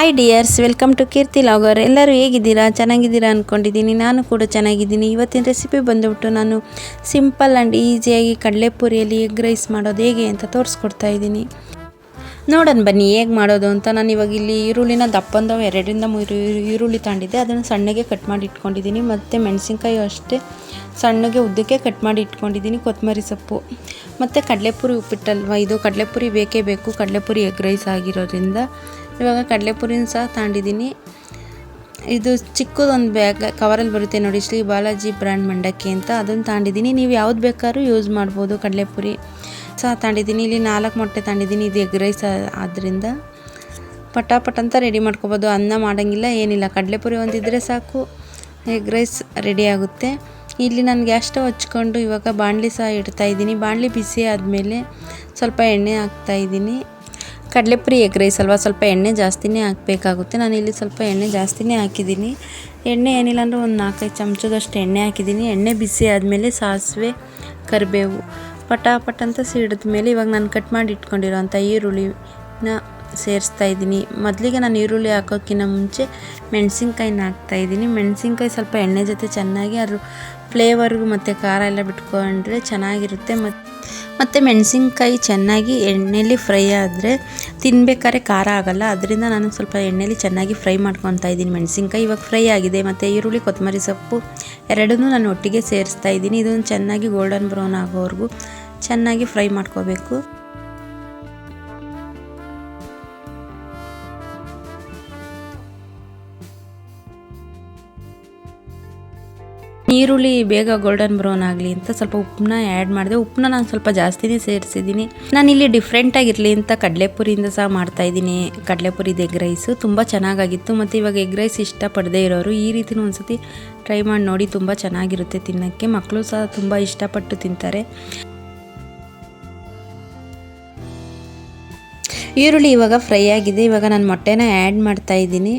Hi dears welcome to Keerthi vlogger ಎಲ್ಲರೂ ಹೇಗಿದ್ದೀರಾ? ಚೆನ್ನಾಗಿದ್ದೀರಾ ಅಂದ್ಕೊಂಡಿದ್ದೀನಿ ನಾನು ಕೂಡ ಚೆನ್ನಾಗಿದ್ದೀನಿ. ಇವತ್ತಿನ ರೆಸಿಪಿ ಬಂದುಬಿಟ್ಟು ನಾನು ಸಿಂಪಲ್ ಆ್ಯಂಡ್ ಈಸಿಯಾಗಿ ಕಡಲೆಪುರಿಯಲ್ಲಿ ಎಗ್ ರೈಸ್ ಮಾಡೋದು ಹೇಗೆ ಅಂತ ತೋರಿಸ್ಕೊಡ್ತಾ ಇದ್ದೀನಿ. ನೋಡೋಣ ಬನ್ನಿ, ಹೇಗೆ ಮಾಡೋದು ಅಂತ. ನಾನು ಇವಾಗ ಇಲ್ಲಿ ಈರುಳ್ಳಿನ ದಪ್ಪಂದವು, ಎರಡರಿಂದ ಮೂರು ಈರುಳ್ಳಿ ತಗೊಂಡಿದ್ದೆ. ಅದನ್ನು ಸಣ್ಣಗೆ ಕಟ್ ಮಾಡಿ ಇಟ್ಕೊಂಡಿದ್ದೀನಿ. ಮತ್ತು ಮೆಣಸಿನ್ಕಾಯಿ ಅಷ್ಟೇ, ಸಣ್ಣಗೆ ಉದ್ದಕ್ಕೆ ಕಟ್ ಮಾಡಿ ಇಟ್ಕೊಂಡಿದ್ದೀನಿ. ಕೊತ್ತಂಬರಿ ಸೊಪ್ಪು. ಮತ್ತು ಕಡಲೆಪುರಿ ಉಪ್ಪಿಟ್ಟಲ್ವ? ಇದು ಕಡಲೆಪುರಿ ಬೇಕೇ ಬೇಕು. ಕಡಲೆಪುರಿ ಎಗ್ ರೈಸ್ ಆಗಿರೋದ್ರಿಂದ. ಇವಾಗ ಕಡಲೆಪುರಿನ ಸಹ ತಗೊಂಡಿದ್ದೀನಿ. ಇದು ಚಿಕ್ಕದೊಂದು ಬ್ಯಾಗ್, ಕವರಲ್ಲಿ ಬರುತ್ತೆ ನೋಡಿ, ಶ್ರೀ ಬಾಲಾಜಿ ಬ್ರ್ಯಾಂಡ್ ಮಂಡಕ್ಕಿ ಅಂತ. ಅದನ್ನು ತಗೊಂಡಿದ್ದೀನಿ. ನೀವು ಯಾವ್ದು ಬೇಕಾದ್ರೂ ಯೂಸ್ ಮಾಡ್ಬೋದು ಕಡಲೆಪುರಿ. ಸಹ ತಗೊಂಡಿದ್ದೀನಿ ಇಲ್ಲಿ ನಾಲ್ಕು ಮೊಟ್ಟೆ ತಗೊಂಡಿದ್ದೀನಿ ಇದು ಎಗ್ ರೈಸ್ ಆದ್ದರಿಂದ ಪಟಾಪಟ್ ಅಂತ ರೆಡಿ ಮಾಡ್ಕೊಬೋದು. ಅನ್ನ ಮಾಡೋಂಗಿಲ್ಲ, ಏನಿಲ್ಲ. ಕಡಲೆಪುರಿ ಒಂದಿದ್ದರೆ ಸಾಕು, ಎಗ್ ರೈಸ್ ರೆಡಿ ಆಗುತ್ತೆ. ಇಲ್ಲಿ ನಾನು ಗ್ಯಾಸ್ ಸ್ಟವ್ ಹಚ್ಕೊಂಡು ಇವಾಗ ಬಾಣಲಿ ಸಹ ಇಡ್ತಾ ಇದ್ದೀನಿ. ಬಾಣಲಿ ಬಿಸಿ ಆದಮೇಲೆ ಸ್ವಲ್ಪ ಎಣ್ಣೆ ಹಾಕ್ತಾಯಿದ್ದೀನಿ ಕಡಲೆಪುರಿ ಎಗ್ ರೈಸ್ ಅಲ್ವಾ, ಸ್ವಲ್ಪ ಎಣ್ಣೆ ಜಾಸ್ತಿನೇ ಹಾಕಬೇಕಾಗುತ್ತೆ. ನಾನು ಇಲ್ಲಿ ಸ್ವಲ್ಪ ಎಣ್ಣೆ ಜಾಸ್ತಿನೇ ಹಾಕಿದ್ದೀನಿ. ಎಣ್ಣೆ ಏನಿಲ್ಲ ಅಂದರೆ ಒಂದು ನಾಲ್ಕೈದು ಚಮಚದಷ್ಟು ಎಣ್ಣೆ ಹಾಕಿದ್ದೀನಿ. ಎಣ್ಣೆ ಬಿಸಿ ಆದಮೇಲೆ ಸಾಸಿವೆ, ಕರಿಬೇವು. ಪಟ ಪಟ ಅಂತ ಸಿಡಿದ ಮೇಲೆ ಇವಾಗ ನಾನು ಕಟ್ ಮಾಡಿ ಇಟ್ಕೊಂಡಿರೋಂಥ ಈರುಳ್ಳಿನ ಸೇರಿಸ್ತಾ ಇದ್ದೀನಿ. ಮೊದಲಿಗೆ ನಾನು ಈರುಳ್ಳಿ ಹಾಕೋಕ್ಕಿಂತ ಮುಂಚೆ ಮೆಣಸಿನ್ಕಾಯಿನ ಹಾಕ್ತಾಯಿದ್ದೀನಿ ಮೆಣಸಿನ್ಕಾಯಿ ಸ್ವಲ್ಪ ಎಣ್ಣೆ ಜೊತೆ ಚೆನ್ನಾಗಿ ಅದ್ರ ಫ್ಲೇವರ್ಗು ಮತ್ತು ಖಾರ ಎಲ್ಲ ಬಿಟ್ಕೊಂಡ್ರೆ ಚೆನ್ನಾಗಿರುತ್ತೆ. ಮತ್ತು ಮತ್ತು ಮೆಣಸಿನ್ಕಾಯಿ ಚೆನ್ನಾಗಿ ಎಣ್ಣೆಯಲ್ಲಿ ಫ್ರೈ ಆದರೆ ತಿನ್ಬೇಕಾದ್ರೆ ಖಾರ ಆಗಲ್ಲ. ಅದರಿಂದ ನಾನು ಸ್ವಲ್ಪ ಎಣ್ಣೆಲಿ ಚೆನ್ನಾಗಿ ಫ್ರೈ ಮಾಡ್ಕೊತಾ ಇದ್ದೀನಿ. ಮೆಣಸಿನ್ಕಾಯಿ ಇವಾಗ ಫ್ರೈ ಆಗಿದೆ. ಮತ್ತು ಈರುಳ್ಳಿ, ಕೊತ್ತಂಬರಿ ಸೊಪ್ಪು ಎರಡನ್ನೂ ನಾನು ಒಟ್ಟಿಗೆ ಸೇರಿಸ್ತಾ ಇದ್ದೀನಿ. ಇದನ್ನು ಚೆನ್ನಾಗಿ ಗೋಲ್ಡನ್ ಬ್ರೌನ್ ಆಗೋವರೆಗೂ ಚೆನ್ನಾಗಿ ಫ್ರೈ ಮಾಡ್ಕೋಬೇಕು. ಈರುಳ್ಳಿ ಬೇಗ ಗೋಲ್ಡನ್ ಬ್ರೌನ್ ಆಗಲಿ ಅಂತ ಸ್ವಲ್ಪ ಉಪ್ಪನ್ನ ಆ್ಯಡ್ ಮಾಡಿದೆ. ಉಪ್ಪನ್ನ ನಾನು ಸ್ವಲ್ಪ ಜಾಸ್ತಿನೇ ಸೇರಿಸಿದ್ದೀನಿ. ಇಲ್ಲಿ ಡಿಫ್ರೆಂಟಾಗಿರಲಿ ಅಂತ ಕಡಲೆಪುರಿಯಿಂದ ಸಹ ಮಾಡ್ತಾ ಇದ್ದೀನಿ. ಕಡಲೆಪುರಿದು ಎಗ್ ರೈಸು ತುಂಬ ಚೆನ್ನಾಗಾಗಿತ್ತು. ಮತ್ತು ಇವಾಗ ಎಗ್ ರೈಸ್ ಇಷ್ಟಪಡದೇ ಇರೋರು ಈ ರೀತಿನೂ ಒಂದ್ಸತಿ ಟ್ರೈ ಮಾಡಿ ನೋಡಿ ತುಂಬ ಚೆನ್ನಾಗಿರುತ್ತೆ ತಿನ್ನೋಕ್ಕೆ. ಮಕ್ಕಳು ಸಹ ತುಂಬ ಇಷ್ಟಪಟ್ಟು ತಿಂತಾರೆ. ಈರುಳ್ಳಿ ಇವಾಗ ಫ್ರೈ ಆಗಿದೆ. ಇವಾಗ ನಾನು ಮೊಟ್ಟೆನ ಆ್ಯಡ್ ಮಾಡ್ತಾ ಇದ್ದೀನಿ.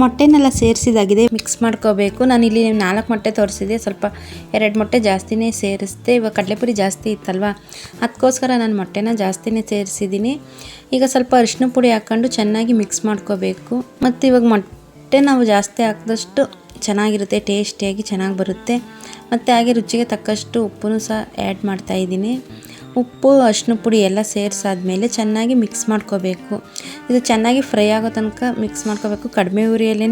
ಮೊಟ್ಟೆನೆಲ್ಲ ಸೇರಿಸಿದಾಗಿದೆ. ಮಿಕ್ಸ್ ಮಾಡ್ಕೋಬೇಕು. ನಾನು ಇಲ್ಲಿ ನಾಲ್ಕು ಮೊಟ್ಟೆ ತೋರಿಸಿದೆ. ಸ್ವಲ್ಪ ಎರಡು ಮೊಟ್ಟೆ ಜಾಸ್ತಿನೇ ಸೇರಿಸಿದೆ. ಇವಾಗ ಕಡಲೆಪುರಿ ಜಾಸ್ತಿ ಇತ್ತಲ್ವ? ಅದಕ್ಕೋಸ್ಕರ ನಾನು ಮೊಟ್ಟೆನ ಜಾಸ್ತಿನೇ ಸೇರಿಸಿದ್ದೀನಿ ಈಗ ಸ್ವಲ್ಪ ಅರಿಶಿನ ಪುಡಿ ಹಾಕ್ಕೊಂಡು ಚೆನ್ನಾಗಿ ಮಿಕ್ಸ್ ಮಾಡ್ಕೋಬೇಕು. ಮತ್ತು ಇವಾಗ ಮೊಟ್ಟೆ ನಾವು ಜಾಸ್ತಿ ಹಾಕಿದಷ್ಟು ಚೆನ್ನಾಗಿರುತ್ತೆ, ಟೇಸ್ಟಿಯಾಗಿ ಚೆನ್ನಾಗಿ ಬರುತ್ತೆ. ಮತ್ತು ಹಾಗೆ ರುಚಿಗೆ ತಕ್ಕಷ್ಟು ಉಪ್ಪು ಸಹ ಆ್ಯಡ್ ಮಾಡ್ತಾಯಿದ್ದೀನಿ ಉಪ್ಪು ಅರಿಶಿನ ಪುಡಿ ಎಲ್ಲ ಸೇರಿಸಾದ್ಮೇಲೆ ಚೆನ್ನಾಗಿ ಮಿಕ್ಸ್ ಮಾಡ್ಕೋಬೇಕು. ಇದು ಚೆನ್ನಾಗಿ ಫ್ರೈ ಆಗೋ ತನಕ ಮಿಕ್ಸ್ ಮಾಡ್ಕೋಬೇಕು. ಕಡಿಮೆ ಉರಿಯಲ್ಲೇ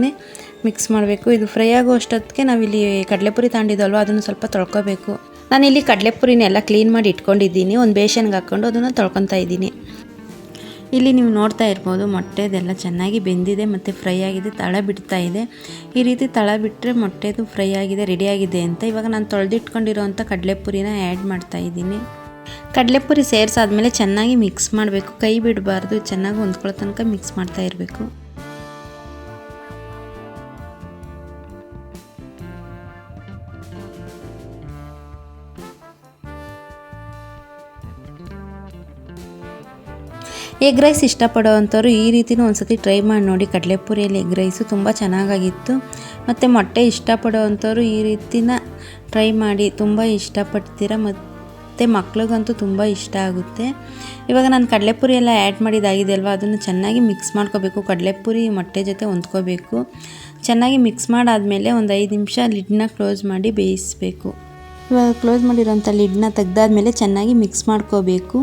ಮಿಕ್ಸ್ ಮಾಡಬೇಕು. ಇದು ಫ್ರೈ ಆಗೋ ಅಷ್ಟೊತ್ತಿಗೆ ನಾವಿಲ್ಲಿ ಕಡಲೆಪುರಿ ತಗೊಂಡಿದ್ದಲ್ವ ಅದನ್ನು ಸ್ವಲ್ಪ ತೊಳ್ಕೊಬೇಕು. ನಾನಿಲ್ಲಿ ಕಡಲೆಪುರಿನೆಲ್ಲ ಕ್ಲೀನ್ ಮಾಡಿ ಇಟ್ಕೊಂಡಿದ್ದೀನಿ. ಒಂದು ಬೇಷನ್ಗೆ ಹಾಕ್ಕೊಂಡು ಅದನ್ನು ತೊಳ್ಕೊತಾ ಇದ್ದೀನಿ. ಇಲ್ಲಿ ನೀವು ನೋಡ್ತಾ ಇರ್ಬೋದು, ಮೊಟ್ಟೆದೆಲ್ಲ ಚೆನ್ನಾಗಿ ಬೆಂದಿದೆ ಮತ್ತು ಫ್ರೈ ಆಗಿದೆ, ತಳ ಬಿಡ್ತಾ ಇದೆ. ಈ ರೀತಿ ತಳ ಬಿಟ್ಟರೆ ಮೊಟ್ಟೆದು ಫ್ರೈ ಆಗಿದೆ ರೆಡಿಯಾಗಿದೆ ಅಂತ ಇವಾಗ ನಾನು ತೊಳೆದಿಟ್ಕೊಂಡಿರೋವಂಥ ಕಡಲೆಪುರಿನ ಆ್ಯಡ್ ಮಾಡ್ತಾ ಇದ್ದೀನಿ. ಕಡಲೆಪುರಿ ಸೇರಿಸಾದ್ಮೇಲೆ ಚೆನ್ನಾಗಿ ಮಿಕ್ಸ್ ಮಾಡಬೇಕು. ಕೈ ಬಿಡಬಾರ್ದು, ಚೆನ್ನಾಗಿ ಹೊಂದ್ಕೊಳ್ಳೋ ತನಕ ಮಿಕ್ಸ್ ಮಾಡ್ತಾ ಇರಬೇಕು. ಎಗ್ ರೈಸ್ ಇಷ್ಟಪಡೋವಂಥವ್ರು ಈ ರೀತಿನೂ ಒಂದ್ಸತಿ ಟ್ರೈ ಮಾಡಿ ನೋಡಿ. ಕಡಲೆಪುರಿಯಲ್ಲಿ ಎಗ್ ರೈಸು ತುಂಬ ಚೆನ್ನಾಗಾಗಿತ್ತು. ಮತ್ತು ಮೊಟ್ಟೆ ಇಷ್ಟಪಡೋವಂಥವ್ರು ಈ ರೀತಿನ ಟ್ರೈ ಮಾಡಿ. ತುಂಬ ಇಷ್ಟಪಡ್ತೀರ ಮತ್ತು ಮತ್ತು ಮಕ್ಳಿಗಂತೂ ತುಂಬ ಇಷ್ಟ ಆಗುತ್ತೆ. ಇವಾಗ ನಾನು ಕಡಲೆಪುರಿ ಎಲ್ಲ ಆ್ಯಡ್ ಮಾಡಿದಾಗಿದೆ ಅಲ್ವಾ? ಅದನ್ನು ಚೆನ್ನಾಗಿ ಮಿಕ್ಸ್ ಮಾಡ್ಕೋಬೇಕು. ಕಡಲೆಪುರಿ ಮೊಟ್ಟೆ ಜೊತೆ ಹೊಂದ್ಕೋಬೇಕು. ಚೆನ್ನಾಗಿ ಮಿಕ್ಸ್ ಮಾಡಾದಮೇಲೆ ಒಂದು ಐದು ನಿಮಿಷ ಲಿಡ್ನ ಕ್ಲೋಸ್ ಮಾಡಿ ಬೇಯಿಸಬೇಕು. ಇವಾಗ ಕ್ಲೋಸ್ ಮಾಡಿರೋಂಥ ಲಿಡ್ನ ತೆಗ್ದಾದ್ಮೇಲೆ ಚೆನ್ನಾಗಿ ಮಿಕ್ಸ್ ಮಾಡ್ಕೋಬೇಕು.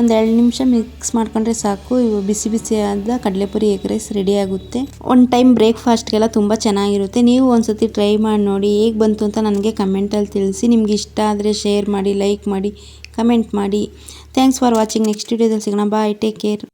ಒಂದು ಎರಡು ನಿಮಿಷ ಮಿಕ್ಸ್ ಮಾಡ್ಕೊಂಡ್ರೆ ಸಾಕು. ಇವು ಬಿಸಿ ಆದ ಕಡಲೆಪುರಿ ಎಗ್ ರೈಸ್ ರೆಡಿ ಆಗುತ್ತೆ. ಒಂದು ಟೈಮ್ ಬ್ರೇಕ್ಫಾಸ್ಟ್ಗೆಲ್ಲ ತುಂಬ ಚೆನ್ನಾಗಿರುತ್ತೆ. ನೀವು ಒಂದ್ಸತಿ ಟ್ರೈ ಮಾಡಿ ನೋಡಿ ಹೇಗೆ ಬಂತು ಅಂತ ನನಗೆ ಕಮೆಂಟಲ್ಲಿ ತಿಳಿಸಿ. ನಿಮ್ಗೆ ಇಷ್ಟ ಆದರೆ ಶೇರ್ ಮಾಡಿ ಲೈಕ್ ಮಾಡಿ ಕಮೆಂಟ್ ಮಾಡಿ. ಥ್ಯಾಂಕ್ಸ್ ಫಾರ್ ವಾಚಿಂಗ್ ನೆಕ್ಸ್ಟ್ ವಿಡಿಯೋದಲ್ಲಿ ಸಿಗೋಣ. Bye take care